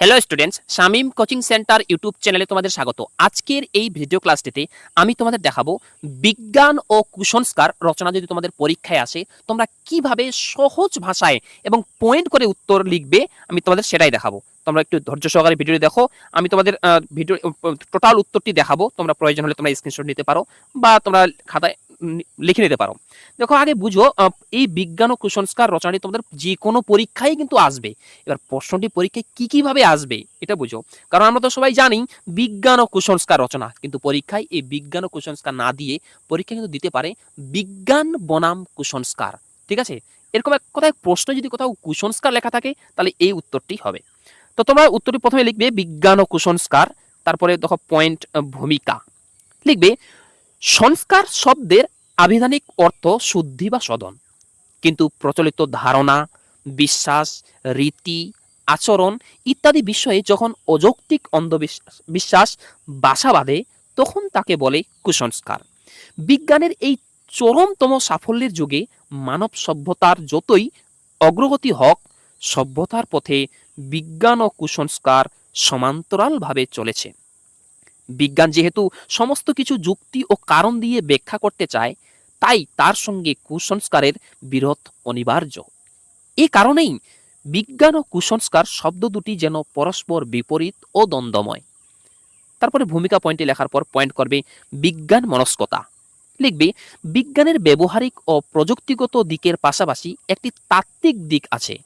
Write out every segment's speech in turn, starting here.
Hello students Shamim coaching centre YouTube চ্যানেলে তোমাদের স্বাগত। আজকের এই ভিডিও ক্লাসটিতে আমি তোমাদের দেখাবো বিজ্ঞান ও কুসংস্কার রচনা যদি তোমাদের পরীক্ষায় আসে, তোমরা কীভাবে সহজ ভাষায় এবং পয়েন্ট করে উত্তর লিখবে, আমি তোমাদের সেটাই দেখাবো। তোমরা একটু ধৈর্য সহকারে ভিডিওটি দেখো, আমি তোমাদের ভিডিও টোটাল উত্তরটি দেখাবো। তোমরা প্রয়োজন হলে তোমরা স্ক্রিনশট নিতে পারো বা তোমরা খাতায় লিখে নিতে পারো। দেখো, আগে বুঝো এই বিজ্ঞান ও কুসংস্কার রচনাটি তোমাদের যে কোনো পরীক্ষায় কিন্তু আসবে। এবার প্রশ্নটি পরীক্ষায় কি কীভাবে আসবে, এটা বুঝো। কারণ আমরা তো সবাই জানি, বিজ্ঞান ও কুসংস্কার রচনা। কিন্তু পরীক্ষায় এই বিজ্ঞান ও কুসংস্কার না দিয়ে পরীক্ষা কিন্তু দিতে পারে বিজ্ঞান বনাম কুসংস্কার। ঠিক আছে? এরকম এক কোথায় প্রশ্ন যদি কোথাও কুসংস্কার লেখা থাকে, তাহলে এই উত্তরটি হবে। তো তোমরা উত্তরটি প্রথমে লিখবে বিজ্ঞান ও কুসংস্কার, তারপরে দেখো পয়েন্ট ভূমিকা। লিখবে সংস্কার শব্দের আবিধানিক অর্থ শুদ্ধি বা সদন। কিন্তু প্রচলিত ধারণা, বিশ্বাস, রীতি, আচরণ ইত্যাদি বিষয়ে যখন অযৌক্তিক অন্ধবিশ্বাস, বিশ্বাস বাসা বাঁধে, তখন তাকে বলে কুসংস্কার। বিজ্ঞানের এই চরমতম সাফল্যের যুগে মানব সভ্যতার যতই অগ্রগতি হোক, সভ্যতার পথে বিজ্ঞান ও কুসংস্কার সমান্তরালভাবে চলেছে। বিজ্ঞান যেহেতু সমস্ত কিছু যুক্তি ও কারণ দিয়ে ব্যাখ্যা করতে চায়, তাই তার সঙ্গে কুসংস্কারের বিরোধ অনিবার্য। এ কারণেই বিজ্ঞান ও কুসংস্কার শব্দ দুটি যেন পরস্পর বিপরীত ও দ্বন্দ্বময়। তারপরে ভূমিকা পয়েন্টে লেখার পর পয়েন্ট করবে বিজ্ঞান মনস্কতা। লিখবে, বিজ্ঞানের ব্যবহারিক ও প্রযুক্তিগত দিকের পাশাপাশি একটি তাত্ত্বিক দিক আছে।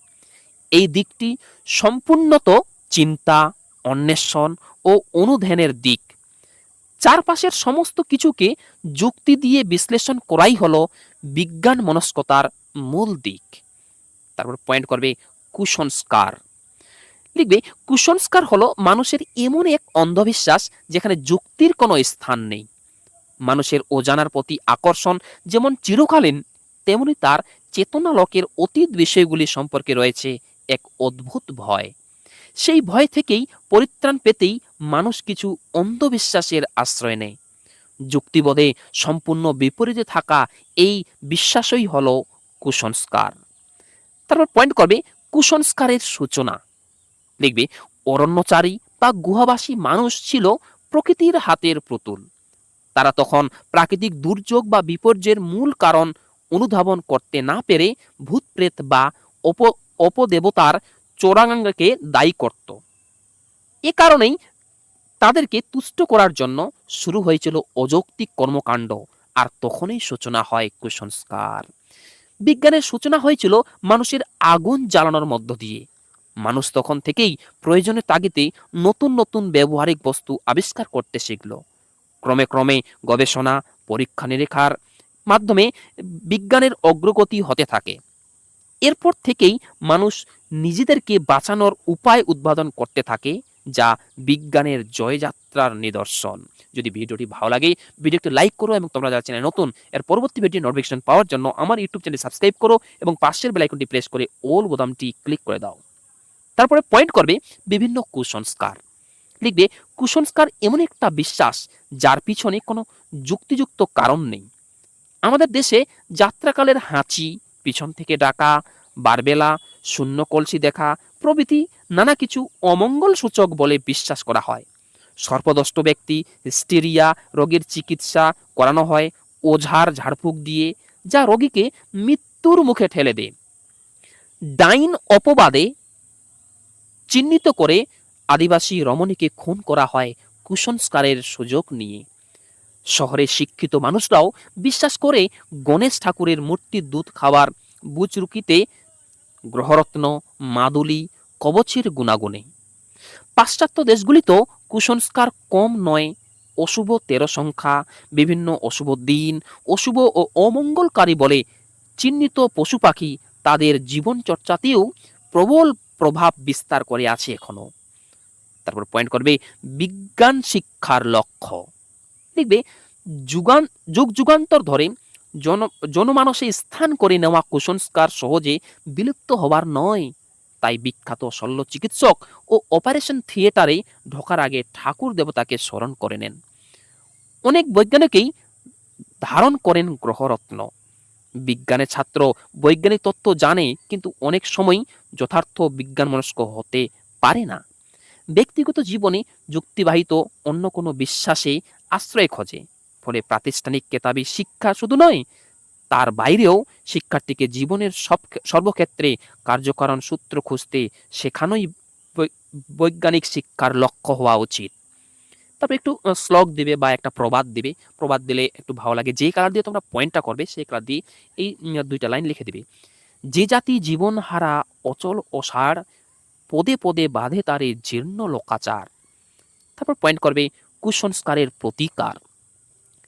এই দিকটি সম্পূর্ণত চিন্তা, অন্বেষণ ও অনুধ্যানের দিক। চারপাশের সমস্ত কিছুকে যুক্তি দিয়ে বিশ্লেষণ করাই হলো বিজ্ঞান মনস্কতার মূল দিক। তারপর পয়েন্ট করবে কুসংস্কার। লিখবে, কুসংস্কার হলো মানুষের এমন এক অন্ধবিশ্বাস যেখানে যুক্তির কোনো স্থান নেই। মানুষের অজানার প্রতি আকর্ষণ যেমন চিরকালীন, তেমনি তার চেতনালোকের অতীত বিষয়গুলি সম্পর্কে রয়েছে এক অদ্ভুত ভয়। সেই ভয় থেকেই পরিত্রাণ পেতেই মানুষ কিছু অন্ধবিশ্বাসের আশ্রয় নেয়। যুক্তিবোধে সম্পূর্ণ বিপরীতে থাকা এই বিশ্বাসই হলো কুসংস্কার। তারপর পয়েন্ট করবে কুসংস্কারের সূচনা। লিখবে অরণ্যচারী বা গুহাবাসী মানুষ ছিল প্রকৃতির হাতের পুতুল। তারা তখন প্রাকৃতিক দুর্যোগ বা বিপর্যয়ের মূল কারণ অনুধাবন করতে না পেরে ভূতপ্রেত বা অপ, অপদেবতার চোরাঙ্গাকে দায়ী করত। এ কারণেই তাদেরকে তুষ্ট করার জন্য শুরু হয়েছিল অযৌক্তিক কর্মকাণ্ড, আর তখনই সূচনা হয় কুসংস্কার। বিজ্ঞানের সূচনা হয়েছিল মানুষের আগুন জ্বালানোর মধ্য দিয়ে। মানুষ তখন থেকেই প্রয়োজনের তাগিদে নতুন নতুন ব্যবহারিক বস্তু আবিষ্কার করতে শিখল। ক্রমে ক্রমে গবেষণা, পরীক্ষা নিরীক্ষার মাধ্যমে বিজ্ঞানের অগ্রগতি হতে থাকে। এরপর থেকেই মানুষ নিজেদেরকে বাঁচানোর উপায় উদ্ভাবন করতে থাকে যা বিজ্ঞানের জয়যাত্রার নিদর্শন। যদি ভিডিওটি ভালো লাগে ভিডিওটি লাইক করো এবং তোমরা যারা চ্যানেল নতুন, এর পরবর্তী ভিডিও নোটিফিকেশন পাওয়ার জন্য আমার ইউটিউব চ্যানেল সাবস্ক্রাইব করো এবং পাশের বেল আইকনটি প্রেস করে অল বোতামটি ক্লিক করে দাও। তারপরে পয়েন্ট করবে বিভিন্ন কুসংস্কার। লিখবে, কুসংস্কার এমন একটা বিশ্বাস যার পিছনে কোনো যুক্তিযুক্ত কারণ নেই। আমাদের দেশে যাত্রাকালের হাঁচি, পিছন থেকে ডাকা, বারবেলা, শূন্য কলসি দেখা, প্রভৃতি নানা কিছু অমঙ্গল সূচক বলে বিশ্বাস করা হয়। সর্পদষ্ট ব্যক্তি স্টেরিয়া রোগের চিকিৎসা করানো হয় ওঝার ঝাড়ফুঁক দিয়ে, যা রোগীকে মৃত্যুর মুখে ঠেলে দেয়। ডাইন অপবাদে চিহ্নিত করে আদিবাসী রমণীকে খুন করা হয় কুসংস্কারের সুযোগ নিয়ে। শহরে শিক্ষিত মানুষরাও বিশ্বাস করে গণেশ ঠাকুরের মূর্তির দুধ খাওয়ার বুচরুকিতে গ্রহরত্ন, মাদুলি কবচের গুণাগুণে। পাশ্চাত্য দেশগুলিতেও কুসংস্কার কম নয়, অশুভ তেরো সংখ্যা, বিভিন্ন অশুভ দিন, অশুভ ও অমঙ্গলকারী বলে চিহ্নিত পশু পাখি তাদের জীবন চর্চাতেও প্রবল প্রভাব বিস্তার করে আছে এখনও। তারপর পয়েন্ট করবে, বিজ্ঞান শিক্ষার লক্ষ্য। দেখবে, যুগান, যুগ যুগান্তর ধরে জন, জনমানসে স্থান করে নেওয়া কুসংস্কার সহজে বিলুপ্ত হবার নয়। তাই বিখ্যাত শল্য চিকিৎসক ও অপারেশন থিয়েটারে ঢোকার আগে ঠাকুর দেবতাকে স্মরণ করে নেন। অনেক বৈজ্ঞানিকই ধারণ করেন গ্রহরত্ন। বিজ্ঞানের ছাত্র, বৈজ্ঞানিক তত্ত্ব জানে, কিন্তু অনেক সময় যথার্থ বিজ্ঞান মনস্ক হতে পারে না। ব্যক্তিগত জীবনে যুক্তিবাহিত অন্য কোনো বিশ্বাসে আশ্রয় খোঁজে, ফলে প্রাতিষ্ঠানিক কেতাবি শিক্ষা শুধু নয় তার বাইরেও শিক্ষার্থীকে জীবনের সব সর্বক্ষেত্রে কার্যকরণ সূত্র খুঁজতে শেখানোই বৈজ্ঞানিক শিক্ষার লক্ষ্য হওয়া উচিত। তারপর একটু শ্লোক দিবে বা একটা প্রবাদ দিবে। প্রবাদ দিলে একটু ভালো লাগে। যে কালার দিয়ে তোমরা পয়েন্টটা করবে, সেই কালার দিয়ে এই দুইটা লাইন লিখে দিবে। যে জাতি জীবন হারা অচল অসার, পদে পদে বাঁধে তারে জীর্ণ লোকাচার। তারপর পয়েন্ট করবে, কুসংস্কারের প্রতিকার।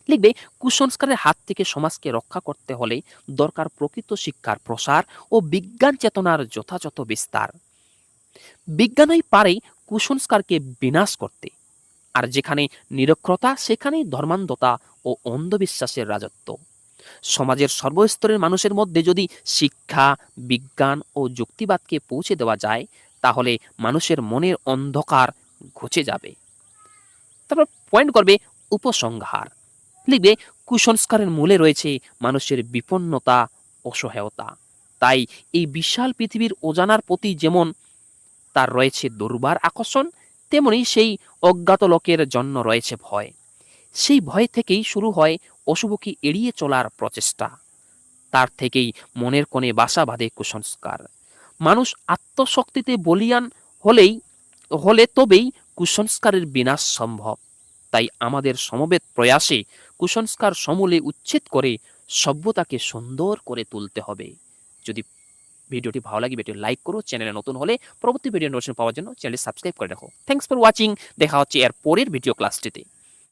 লিখবে, কুসংস্কারের হাত থেকে সমাজকে রক্ষা করতে হলে দরকার প্রকৃত শিক্ষার প্রসার ও বিজ্ঞান চেতনার যথাযথ বিস্তার। বিজ্ঞানই পারে কুসংস্কারকে বিনাশ করতে, আর যেখানে নিরক্ষরতা, সেখানেই ধর্মান্ধতা ও অন্ধবিশ্বাসের রাজত্ব। সমাজের সর্বস্তরের মানুষের মধ্যে যদি শিক্ষা, বিজ্ঞান ও যুক্তিবাদকে পৌঁছে দেওয়া যায়, তাহলে মানুষের মনের অন্ধকার ঘুচে যাবে। তারপর পয়েন্ট করবে উপসংহার। লিখবে কুসংস্কারের মূলে রয়েছে মানুষের বিপন্নতা, অসহায়তা। তাই এই বিশাল পৃথিবীর অজানার প্রতি যেমন তার রয়েছে দুর্বার আকর্ষণ, তেমনি সেই অজ্ঞাত লোকের জন্য রয়েছে ভয়। সেই ভয় থেকেই শুরু হয় অশুভকে এড়িয়ে চলার প্রচেষ্টা। তার থেকেই মনের কোণে বাসা বাঁধে কুসংস্কার। মানুষ আত্মশক্তিতে বলিয়ান হলেই, হলে তবেই কুসংস্কারের বিনাশ সম্ভব। তাই আমাদের সমবেত প্রয়াসে কুসংস্কার সমূলে উচ্ছেদ করে সভ্যতাকে সুন্দর করে তুলতে হবে। যদি ভিডিওটি ভালো লাগে ভিডিও লাইক করো, চ্যানেলে নতুন হলে পরবর্তী ভিডিও নোটিফিকেশন পাওয়ার জন্য চ্যানেলটি সাবস্ক্রাইব করে রাখো। থ্যাংকস ফর ওয়াচিং দেখা হচ্ছে এর পরের ভিডিও ক্লাসটিতে